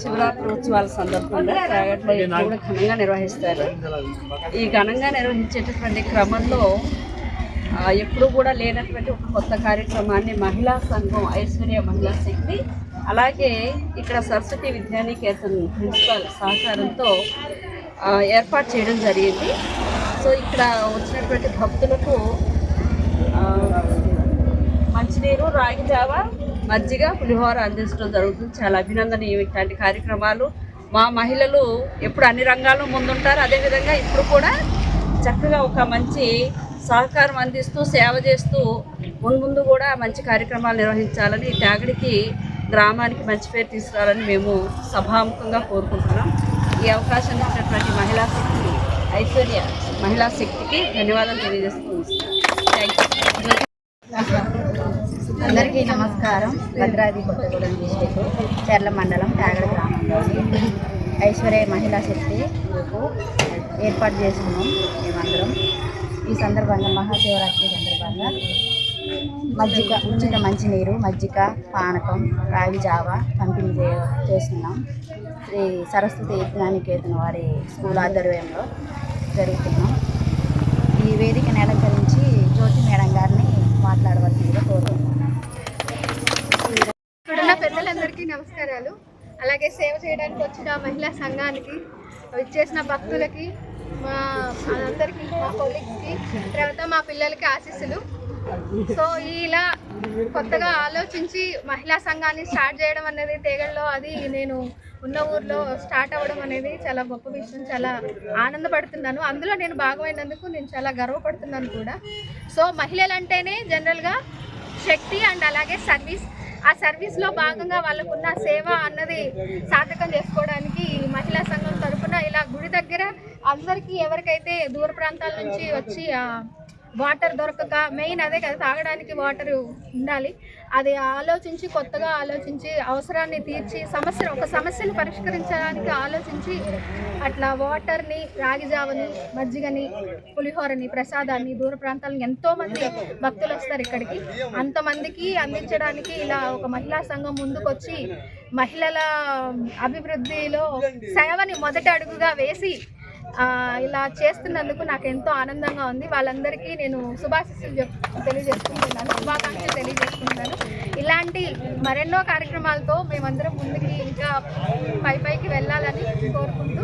శివరాత్రి ఉత్సవాల సందర్భంగా రాగట్లో కూడా ఘనంగా నిర్వహిస్తారు. ఈ ఘనంగా నిర్వహించేటటువంటి క్రమంలో ఎప్పుడూ కూడా లేనటువంటి ఒక కొత్త కార్యక్రమాన్ని మహిళా సంఘం ఐశ్వర్య మహిళా శక్తి అలాగే ఇక్కడ సరస్వతి విద్యానికేతన్ ప్రిన్సిపాల్ సహకారంతో ఏర్పాటు చేయడం జరిగింది. సో ఇక్కడ వచ్చినటువంటి భక్తులకు మంచినీరు రాగి జావ మజ్జిగ పులిహోర అందించడం జరుగుతుంది. చాలా అభినందనీయం ఇట్లాంటి కార్యక్రమాలు. మా మహిళలు ఎప్పుడు అన్ని రంగాల్లో ముందుంటారు. అదేవిధంగా ఇప్పుడు కూడా చక్కగా ఒక మంచి సహకారం అందిస్తూ సేవ చేస్తూ ముందు కూడా మంచి కార్యక్రమాలు నిర్వహించాలని ఈ త్యాగడికి గ్రామానికి మంచి పేరు తీసుకురావాలని మేము సభాముఖంగా కోరుకుంటున్నాం. ఈ అవకాశం ఇచ్చినటువంటి మహిళా శక్తి ఐశ్వర్య మహిళా శక్తికి ధన్యవాదాలు తెలియజేస్తూ థ్యాంక్ యూ అందరికీ నమస్కారం. భద్రాద్రి కొత్తగూడెం డిస్టిక్ చెర్ల మండలం తాగడ గ్రామంలోని ఐశ్వర్య మహిళా శక్తి గ్రూపు ఏర్పాటు చేసుకున్నాం మేమందరం. ఈ సందర్భంగా మహాశివరాత్రి సందర్భంగా మజ్జిగ ఉచిత మంచినీరు మజ్జిగ పానకం రాగి జావ పంపిణీ చే చేస్తున్నాం. శ్రీ సరస్వతి విజ్ఞానికేతన వారి స్కూల్ ఆధ్వర్యంలో జరుగుతున్నాం. ఈ వేదికను అలంకరించి జ్యోతి మేడం గారిని నమస్కారాలు. అలాగే సేవ చేయడానికి వచ్చిన మహిళా సంఘానికి ఇచ్చేసిన భక్తులకి మా అందరికీ మా కొలీగ్స్కి తర్వాత మా పిల్లలకి ఆశీస్సులు. సో ఇలా కొత్తగా ఆలోచించి మహిళా సంఘాన్ని స్టార్ట్ చేయడం అనేది తేగల్లో అది నేను ఉన్న ఊర్లో స్టార్ట్ అవ్వడం అనేది చాలా గొప్ప విషయం చాలా ఆనందపడుతున్నాను. అందులో నేను భాగమైనందుకు నేను చాలా గర్వపడుతున్నాను కూడా. సో మహిళలు అంటేనే జనరల్గా శక్తి అండ్ అలాగే సర్వీస్ ఆ సర్వీస్లో భాగంగా వాళ్ళకున్న సేవ అన్నది సార్థకం చేసుకోవడానికి మహిళా సంఘం తరఫున ఇలా గుడి దగ్గర అందరికీ ఎవరికైతే దూర ప్రాంతాల నుంచి వచ్చి ఆ వాటర్ దొరకక మెయిన్ అదే కదా తాగడానికి వాటర్ ఉండాలి. అది ఆలోచించి కొత్తగా ఆలోచించి అవసరాన్ని తీర్చి సమస్య ఒక సమస్యను పరిష్కరించడానికి ఆలోచించి అట్లా వాటర్ని రాగిజావని మజ్జిగని పులిహోరని ప్రసాదాన్ని దూర ప్రాంతాలను ఎంతోమంది భక్తులు వస్తారు ఇక్కడికి. అంతమందికి అందించడానికి ఇలా ఒక మహిళా సంఘం ముందుకొచ్చి మహిళల అభివృద్ధిలో సేవని మొదటి అడుగుగా వేసి ఇలా చేస్తున్నందుకు నాకు ఎంతో ఆనందంగా ఉంది. వాళ్ళందరికీ నేను శుభాశిస్సులు తెలియజేసుకుంటున్నాను. శుభాకాంక్షలు తెలియజేసుకుంటున్నాను. ఇలాంటి మరెన్నో కార్యక్రమాలతో మేమందరం ముందుకి ఇంకా పై పైకి వెళ్ళాలని కోరుకుంటూ